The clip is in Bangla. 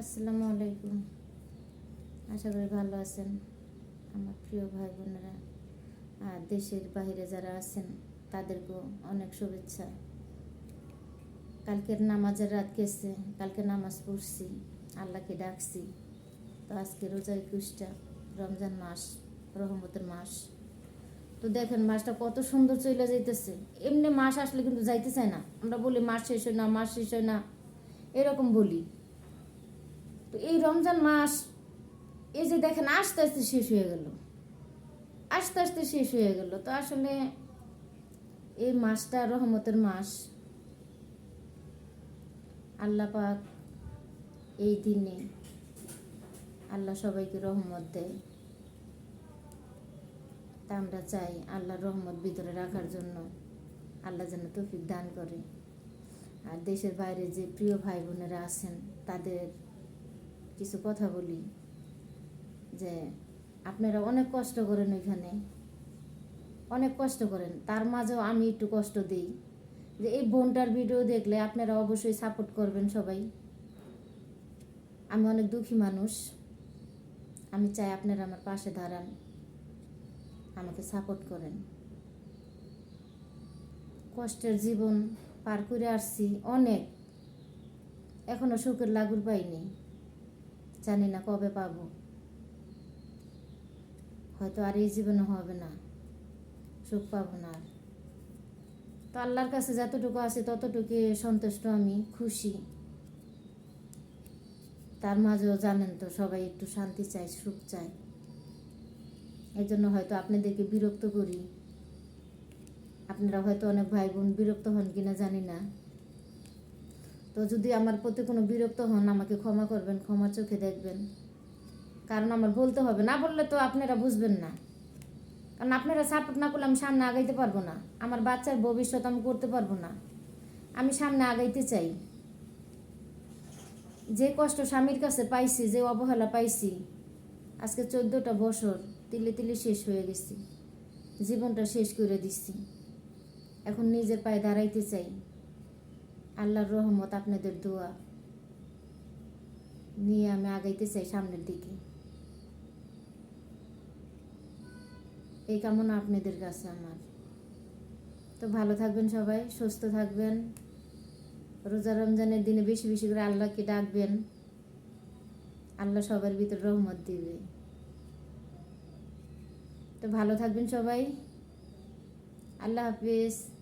আসসালামু আলাইকুম। আশা করি ভালো আছেন। আমার প্রিয় ভাই বোনেরা, আর দেশের বাইরে যারা আছেন, তাদেরকেও অনেক শুভেচ্ছা। কালকের নামাজের রাত গেছে, কালকে নামাজ পড়ছি, আল্লাহকে ডাকছি। তো আজকে রোজা একুশটা রমজান মাস, রহমতের মাস। তো দেখেন মাসটা কত সুন্দর চলে যাইতেছে। এমনি মাস আসলে কিন্তু যাইতে চায় না। আমরা বলি মাস শেষ হয় না, মাস শেষ হয় না। এরকম বলি। তো এই রমজান মাস, এই যে দেখেন, আস্তে আস্তে শেষ হয়ে গেল। আস্তে আস্তে শেষ হয়ে গেল। তো আসলে এই মাসটা রহমতের মাস। আল্লাহ পাক এই দিনে আল্লাহ সবাইকে রহমত দেয়। তা আমরা চাই আল্লাহর রহমত ভিতরে রাখার জন্য আল্লাহ যেন তৌফিক দান করে। আর দেশের বাইরে যে প্রিয় ভাই বোনেরা আছেন, তাদের কিছু কথা বলি যে আপনারা অনেক কষ্ট করেন ওইখানে। অনেক কষ্ট করেন। তার মাঝেও আমি একটু কষ্ট দিই যে এই বোনটার ভিডিও দেখলে আপনারা অবশ্যই সাপোর্ট করবেন সবাই। আমি অনেক দুঃখী মানুষ। আমি চাই আপনারা আমার পাশে দাঁড়ান, আমাকে সাপোর্ট করেন। কষ্টের জীবন পার করে আসছি অনেক। এখনও সুখের লাগুর পাইনি। জানি না কবে পাবো। হয়তো আর এই জীবনে হবে না। সুখ পাবো না আর। তো আল্লাহর কাছে যতটুকু আছে ততটুকু সন্তুষ্ট আমি, খুশি। তার মাঝেও জানেন তো সবাই একটু শান্তি চায়, সুখ চায়। এই জন্য হয়তো আপনাদেরকে বিরক্ত করি। আপনারা হয়তো অনেক ভাই বোন বিরক্ত হন কিনা জানি না। তো যদি আমার প্রতি কোনো বিরক্ত হন, আমাকে ক্ষমা করবেন ক্ষমা চোখে দেখবেন। কারণ আমার বলতে হবে, না বললে তো আপনারা বুঝবেন না। কারণ আপনারা সাপোর্ট না করলে আমি সামনে আগাইতে পারব না। আমার বাচ্চার ভবিষ্যৎ আমি করতে পারব না। আমি সামনে আগাইতে চাই। যে কষ্ট স্বামীর কাছে পাইছি, যে অবহেলা পাইছি, আজকে চোদ্দোটা বছর তিলে তিলে শেষ হয়ে গেছি। জীবনটা শেষ করে দিচ্ছি এখন নিজের পায়ে দাঁড়াইতে চাই। আল্লাহর রহমত আপনাদের দোয়া নিয়ে আমি আগাইতে চাই সামনের দিকে। এই কামনা আপনাদের কাছে আমার। তো ভালো থাকবেন সবাই, সুস্থ থাকবেন। রোজা রমজানের দিনে বেশি বেশি করে আল্লাহকে ডাকবেন। আল্লাহ সবার ভিতর রহমত দিবে। তো ভালো থাকবেন সবাই। আল্লাহ হাফিজ।